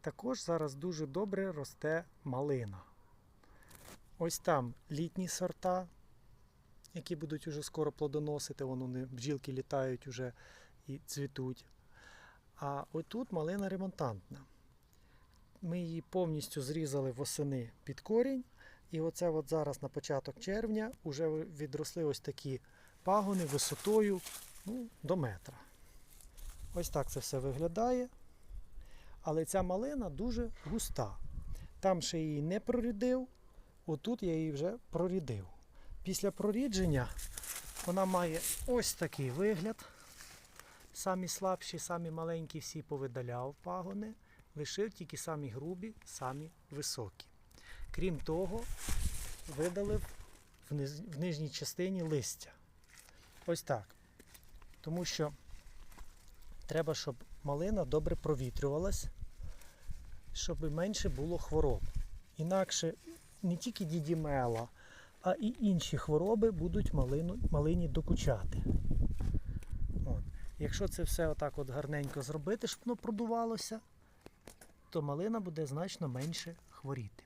також зараз дуже добре росте малина. Ось там літні сорта, які будуть уже скоро плодоносити, вон вони, бджілки літають уже і цвітуть. А отут малина ремонтантна. Ми її повністю зрізали восени під корінь. І оце от зараз на початок червня вже відросли ось такі пагони висотою ну, до метра. Ось так це все виглядає. Але ця малина дуже густа. Там ще її не прорідив, отут я її вже прорідив. Після прорідження вона має ось такий вигляд. Самі слабші, самі маленькі всі повидаляв пагони, лишив тільки самі грубі, самі високі. Крім того, видалив в, нижній частині листя. Ось так. Тому що треба, щоб малина добре провітрювалась, щоб менше було хвороб. Інакше не тільки дідімела, а і інші хвороби будуть малину, малині докучати. От. Якщо це все отак от гарненько зробити, щоб воно продувалося, то малина буде значно менше хворіти.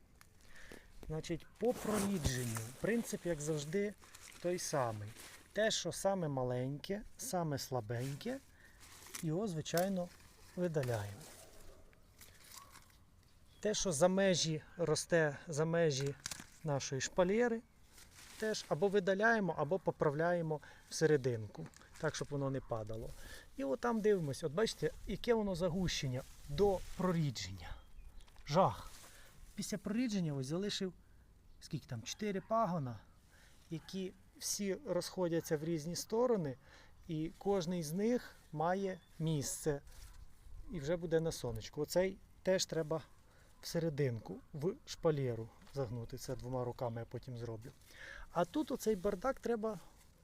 Значить, по прорідженню, принцип, як завжди, той самий. Те, що саме маленьке, саме слабеньке, його, звичайно, видаляємо. Те, що за межі росте за межі нашої шпалери, теж або видаляємо, або поправляємо всерединку, так, щоб воно не падало. І от там дивимося, от бачите, яке воно загущення до прорідження. Жах. Після прорідження ось залишив скільки там, 4 пагона, які всі розходяться в різні сторони, і кожний з них має місце і вже буде на сонечку. Оцей теж треба всерединку, в шпалеру загнути. Це двома руками я потім зроблю. А тут оцей бардак треба,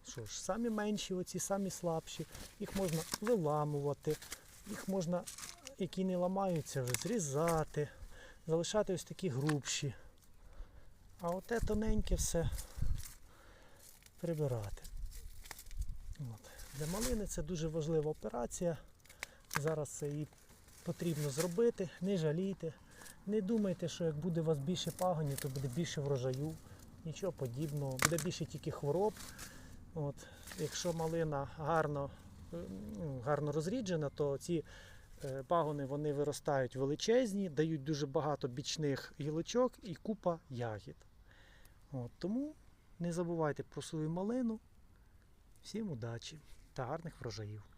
що ж, самі менші, оці самі слабші, їх можна виламувати, їх можна, які не ламаються, вже зрізати, залишати ось такі грубші. А оте тоненьке все прибирати. От. Для малини це дуже важлива операція. Зараз це її потрібно зробити. Не жалійте. Не думайте, що як буде у вас більше пагонів, то буде більше врожаю. Нічого подібного. Буде більше тільки хвороб. От. Якщо малина гарно, ну, гарно розріджена, то ці е, пагони вони виростають величезні, дають дуже багато бічних гілочок і купа ягід. От, тому не забувайте про свою малину. Всім удачі та гарних врожаїв!